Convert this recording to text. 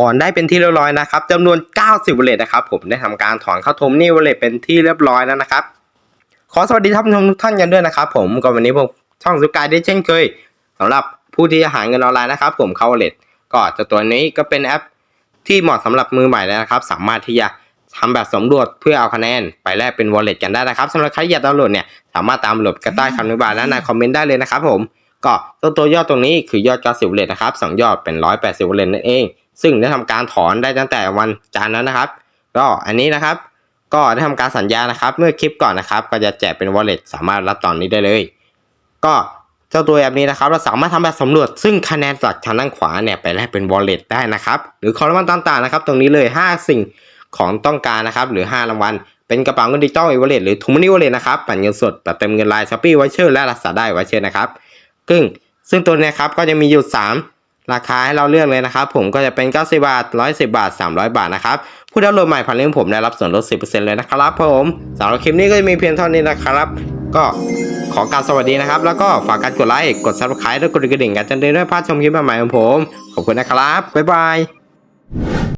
อนได้เป็นที่เรียบร้อยนะครับจำนวน 90วอลเล็ตนะครับผมได้ทำการถอนเข้าทมนี่วอลเล็ตเป็นที่เรียบร้อยแล้วนะครับ ขอสวัสดีท่านผู้ชมทุกท่านกันด้วยนะครับผมก็วันนี้ผมช่องสุกายได้เช่นเคยสำหรับผู้ที่จะหาเงินออนไลน์นะครับ ผมเข้าวอลเล็ตก็จะตัวนี้ก็เป็นแอปที่เหมาะสำหรับมือใหม่แล้วนะครับ สามารถที่จะทำแบบสำรวจเพื่อเอาคะแนนไปแลกเป็น wallet กันได้นะครับสำหรับใครอยากดาวน์โหลดเนี่ยสามารถตามโหลดกันใต้คำอธิบายและในคอมเมนต์ได้เลยนะครับผมก็ตัวตัวยอดตรงนี้คือยอด90 wallet นะครับสองยอดเป็น 180 wallet นั่นเอง ซึ่งได้ทำการถอนได้ตั้งแต่วันจันทร์แล้วนะครับ ก็อันนี้นะครับ ก็ได้ทำการสัญญานะครับ เมื่อคลิปก่อนนะครับ ก็จะแจกเป็น wallet สามารถรับตอนนี้ได้เลย ก็เจ้าตัวแอปนี้นะครับ เราสามารถทำแบบสำรวจ ซึ่งคะแนนจากทางด้านขวาเนี่ยไปแลกเป็น wallet ได้นะครับ หรือของรางวัลต่างๆนะครับ ตรงนี้เลย 5 สิ่งของต้องการนะครับ หรือ 5 รางวัลเป็นกระเป๋าเงินดิจิตอลอีวอลเล็ตหรือถุงมันนี่วอลเล็ตนะครับปั่นเงินสดแบบเต็มเงินลายช้อปปี้ไวเชอร์และรักษาได้ไวเชอร์นะครับซึ่งซึ่งตัวเนี้ครับก็จะมีอยู่ 3 ราคาให้เราเลือกเลยนะครับผมก็จะเป็น 90 บาท 110 บาท 300 บาทนะครับผู้ดาวน์โหลดใหม่ผ่านลิงก์ผมได้รับส่วนลด 10%เลยนะครับผมสำหรับคลิปนี้ก็จะมีเพียงเท่านี้นะครับ ก็ขอการสวัสดีนะครับ แล้วก็ฝากการกดไลค์กด subscribe และกดกระดิ่งกันจนได้ไม่พลาดชมคลิปใหม่ของผม ขอบคุณนะครับ บ๊ายบาย